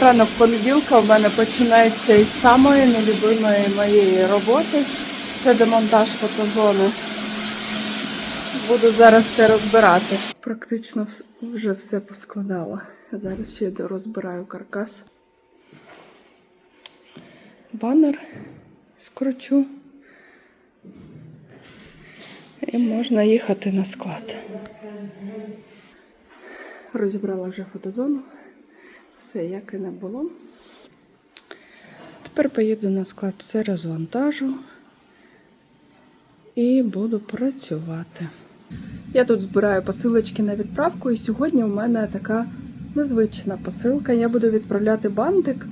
Ранок понеділка в мене починається із самої нелюбимої моєї роботи. Це демонтаж фотозони. Буду зараз все розбирати. Практично вже все поскладала. Зараз ще розбираю каркас. Банер скручу. І можна їхати на склад. Розібрала вже фотозону. Все, як і не було. Тепер поїду на склад, все розвантажу і буду працювати. Я тут збираю посилочки на відправку, і сьогодні у мене така незвична посилка. Я буду відправляти бантик,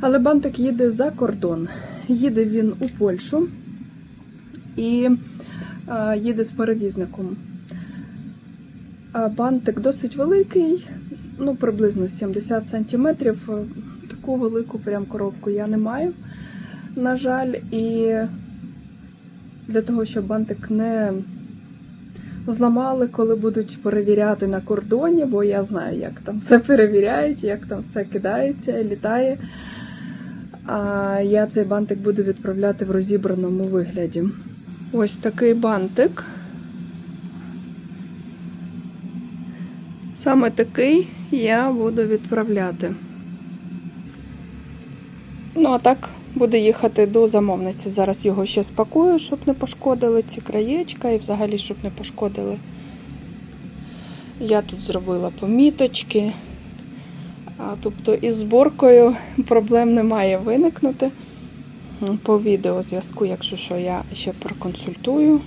але бантик їде за кордон. Їде він у Польщу і їде з перевізником. Бантик досить великий, ну приблизно 70 сантиметрів. Таку велику прям коробку я не маю, на жаль, і для того, щоб бантик не зламали, коли будуть перевіряти на кордоні, бо я знаю, як там все перевіряють, як там все кидається, літає. А я цей бантик буду відправляти в розібраному вигляді. Ось такий бантик. Саме такий я буду відправляти. Ну, а так буде їхати до замовниці. Зараз його ще спакую, щоб не пошкодили ці краєчка і взагалі, щоб не пошкодили. Я тут зробила поміточки. А, тобто із зборкою проблем не має виникнути. По відеозв'язку, якщо що, я ще проконсультую.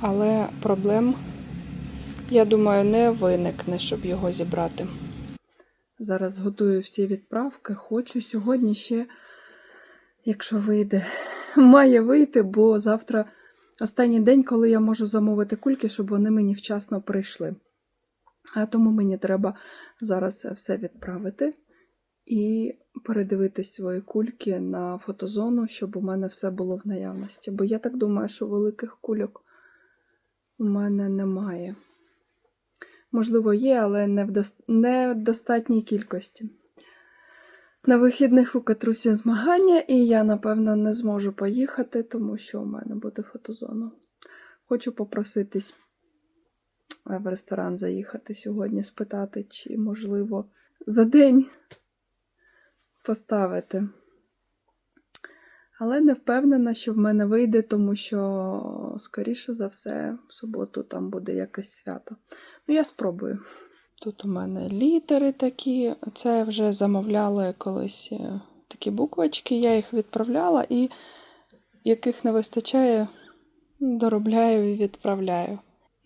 Але проблем я думаю, не виникне, щоб його зібрати. Зараз готую всі відправки. Хочу сьогодні ще, якщо вийде, має вийти, бо завтра останній день, коли я можу замовити кульки, щоб вони мені вчасно прийшли. А тому мені треба зараз все відправити і передивитись свої кульки на фотозону, щоб у мене все було в наявності. Бо я так думаю, що великих кульок у мене немає. Можливо, є, але не в, дос... не в достатній кількості. На вихідних у Катрусі змагання, і я, напевно, не зможу поїхати, тому що у мене буде фотозона. Хочу попроситись е, в ресторан заїхати сьогодні, спитати, чи можливо за день поставити. Але не впевнена, що в мене вийде, тому що, скоріше за все, в суботу там буде якесь свято. Ну, я спробую. Тут у мене літери такі. Це вже замовляли колись е, такі буквочки, я їх відправляла і яких не вистачає, доробляю і відправляю.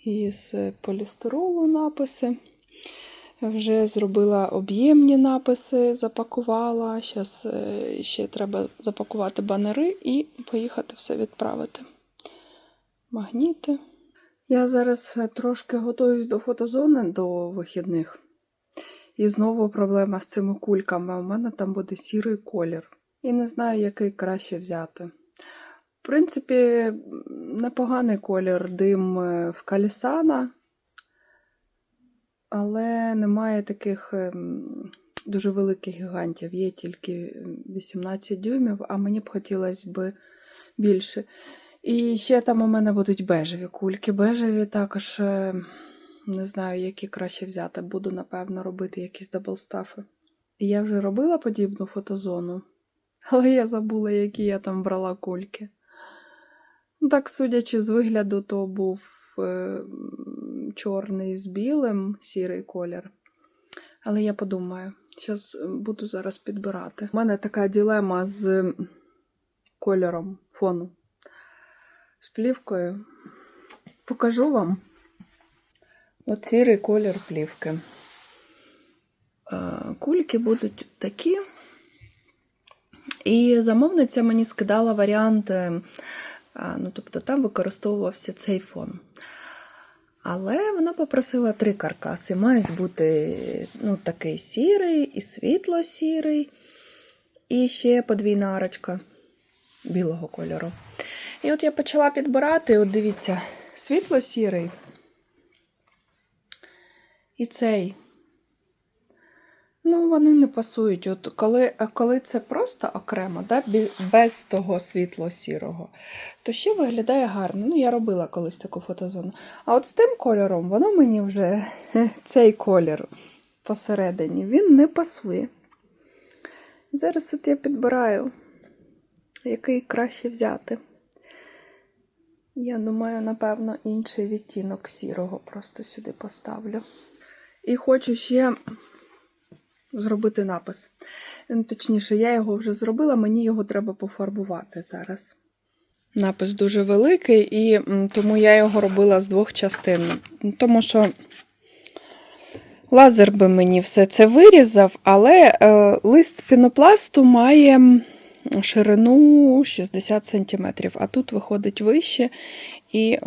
Із полістиролу написи. Вже зробила об'ємні написи, запакувала. Зараз ще треба запакувати банери і поїхати все відправити. Магніти. Я зараз трошки готуюсь до фотозони до вихідних. І знову проблема з цими кульками. У мене там буде сірий колір. І не знаю, який краще взяти. В принципі, непоганий колір дим е, в калісана, але немає таких ем, дуже великих гігантів. Є тільки 18 дюймів, а мені б хотілося б більше. І ще там у мене будуть бежеві кульки. Бежеві також е, не знаю, які краще взяти. Буду, напевно, робити якісь даблстафи. Я вже робила подібну фотозону, але я забула, які я там брала кульки. Ну, Так, судячи з вигляду, то був е, чорний з білим, сірий колір. Але я подумаю, зараз буду зараз підбирати. У мене така ділема з кольором фону з плівкою. Покажу вам от сірий колір плівки. Е, Кульки будуть такі. І замовниця мені скидала варіант, е, ну, тобто там використовувався цей фон. Але вона попросила три каркаси. Мають бути ну, такий сірий і світло-сірий, і ще подвійна арочка білого кольору. І от я почала підбирати, от дивіться, світло-сірий. І цей. Ну, вони не пасують. От коли, коли це просто окремо, да, без того світло-сірого, то ще виглядає гарно. Ну, я робила колись таку фотозону. А от з тим кольором, воно мені вже цей колір посередині, він не пасує. Зараз от я підбираю, який краще взяти. Я думаю, напевно, інший відтінок сірого просто сюди поставлю. І хочу ще зробити напис. Ну, Точніше, я його вже зробила, мені його треба пофарбувати зараз. Напис дуже великий, і тому я його робила з двох частин. Тому що лазер би мені все це вирізав, але е, лист пінопласту має ширину 60 см, а тут виходить вище. І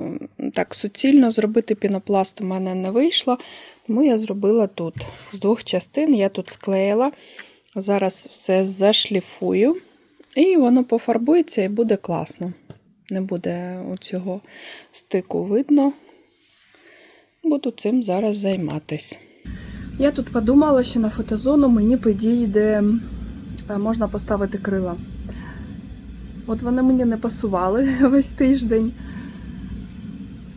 так суцільно зробити пінопласт у мене не вийшло. Тому я зробила тут з двох частин. Я тут склеїла. Зараз все зашліфую, і воно пофарбується і буде класно. Не буде цього стику видно. Буду цим зараз займатись. Я тут подумала, що на фотозону мені підійде, е, можна поставити крила. От вони мені не пасували весь тиждень.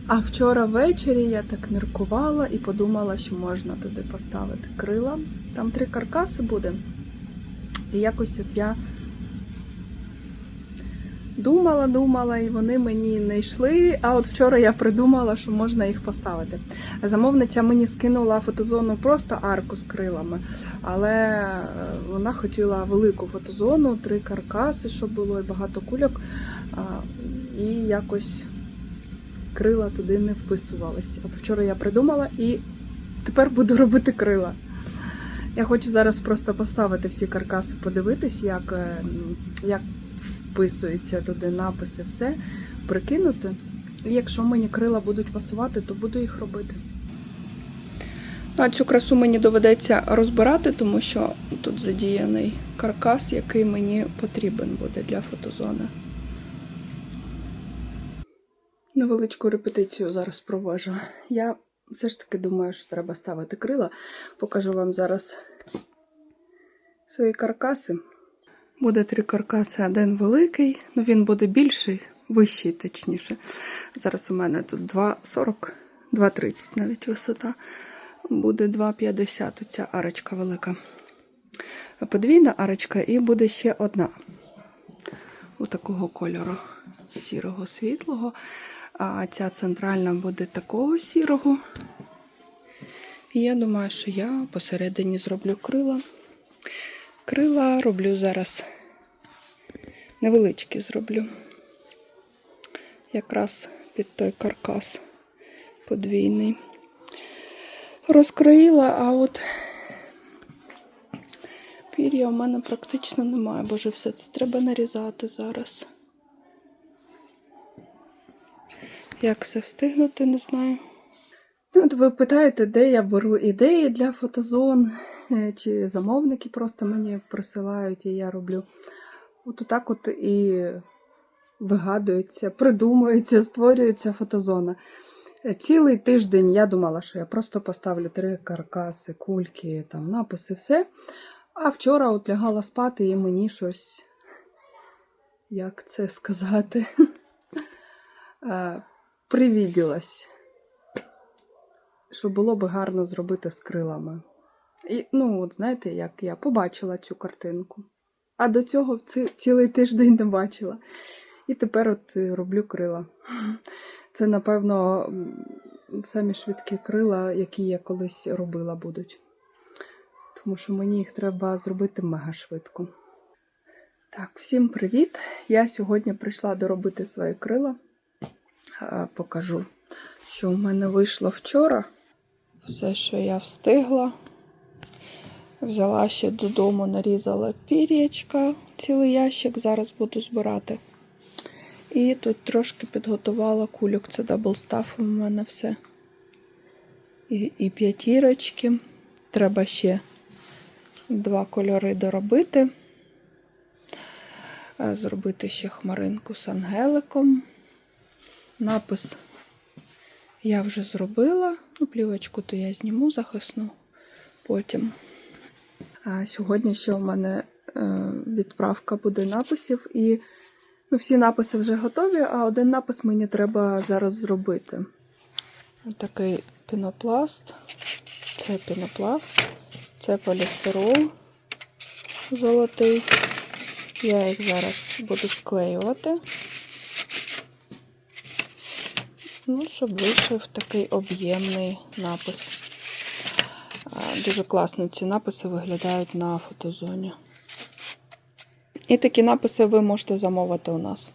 А вчора ввечері я так міркувала і подумала, що можна туди поставити крила. Там три каркаси буде. І якось от я думала, думала, і вони мені не йшли. А от вчора я придумала, що можна їх поставити. Замовниця мені скинула фотозону просто арку з крилами, але е, вона хотіла велику фотозону, три каркаси, щоб було і багато кульок. І якось крила туди не вписувалися. От вчора я придумала і тепер буду робити крила. Я хочу зараз просто поставити всі каркаси, подивитись, як, е, як вписуються туди написи, все, прикинути. І якщо мені крила будуть пасувати, то буду їх робити. Ну, а цю красу мені доведеться розбирати, тому що тут задіяний каркас, який мені потрібен буде для фотозони. Невеличку репетицію зараз провожу. Я все ж таки думаю, що треба ставити крила. Покажу вам зараз свої каркаси. Буде три каркаси, один великий, ну він буде більший, вищий, точніше. Зараз у мене тут 2,40, 2,30 навіть висота. Буде 2,50 ця арочка велика. Подвійна арочка і буде ще одна. У такого кольору сірого світлого. А ця центральна буде такого сірого. І я думаю, що я посередині зроблю крила. Крила роблю зараз невеличкі зроблю. Якраз під той каркас подвійний. Розкроїла, а от пір'я у мене практично немає. Боже, все це треба нарізати зараз. Як все встигнути, не знаю. Ну, от ви питаєте, де я беру ідеї для фотозон, е, чи замовники просто мені присилають, і я роблю. От так от і вигадується, придумується, створюється фотозона. Е, Цілий тиждень я думала, що я просто поставлю три каркаси, кульки, там, написи, все. А вчора от лягала спати і мені щось, як це сказати, привіділось що було би гарно зробити з крилами. І, ну, от знаєте, як я побачила цю картинку. А до цього ці, цілий тиждень не бачила. І тепер от е, роблю крила. Це, напевно, самі швидкі крила, які я колись робила, будуть. Тому що мені їх треба зробити мега швидко. Так, всім привіт! Я сьогодні прийшла доробити свої крила. Е, Покажу, що в мене вийшло вчора. Все, що я встигла. Взяла ще додому, нарізала пір'ячка, цілий ящик, зараз буду збирати. І тут трошки підготувала кульок. Це даблстаф у мене все. І, і п'ятірочки. Треба ще два кольори доробити. Е, Зробити ще хмаринку з ангеликом. Напис я вже зробила. Ну, плівочку то я зніму захисну потім. А сьогодні ще у мене е, відправка буде написів, і ну, всі написи вже готові, а один напис мені треба зараз зробити. Такий пінопласт. Це пінопласт, це полістирол золотий. Я їх зараз буду склеювати. Ну, щоб вийшов такий об'ємний напис. Дуже класно ці написи виглядають на фотозоні. І такі написи ви можете замовити у нас.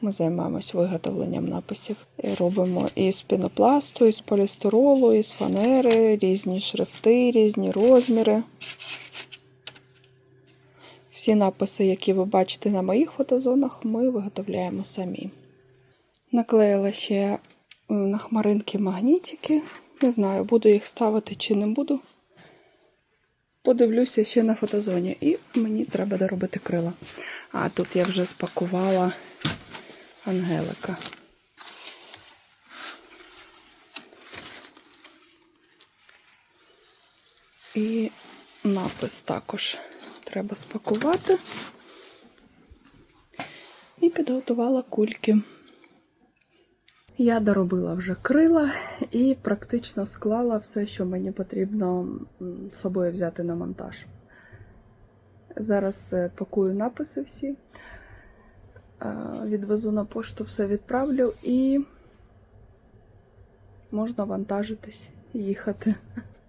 Ми займаємось виготовленням написів. І робимо і з пінопласту, і з полістиролу, і з фанери, різні шрифти, різні розміри. Всі написи, які ви бачите на моїх фотозонах, ми виготовляємо самі. Наклеїла ще на хмаринки магнітики. Не знаю, буду їх ставити чи не буду. Подивлюся ще на фотозоні. І мені треба доробити крила. А тут я вже спакувала Ангелика. І напис також треба спакувати. І підготувала кульки. Я доробила вже крила і практично склала все, що мені потрібно з собою взяти на монтаж. Зараз е, пакую написи всі, е, відвезу на пошту, все відправлю і можна вантажитись, їхати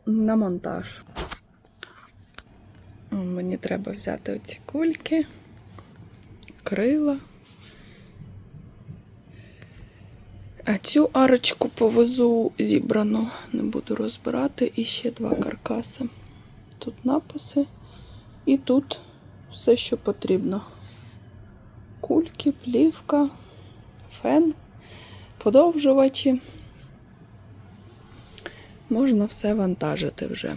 на монтаж. Мені треба взяти оці кульки, крила. А цю арочку повезу зібрану, не буду розбирати. І ще два каркаси. Тут написи, і тут все, що потрібно. Кульки, плівка, фен, подовжувачі. Можна все вантажити вже.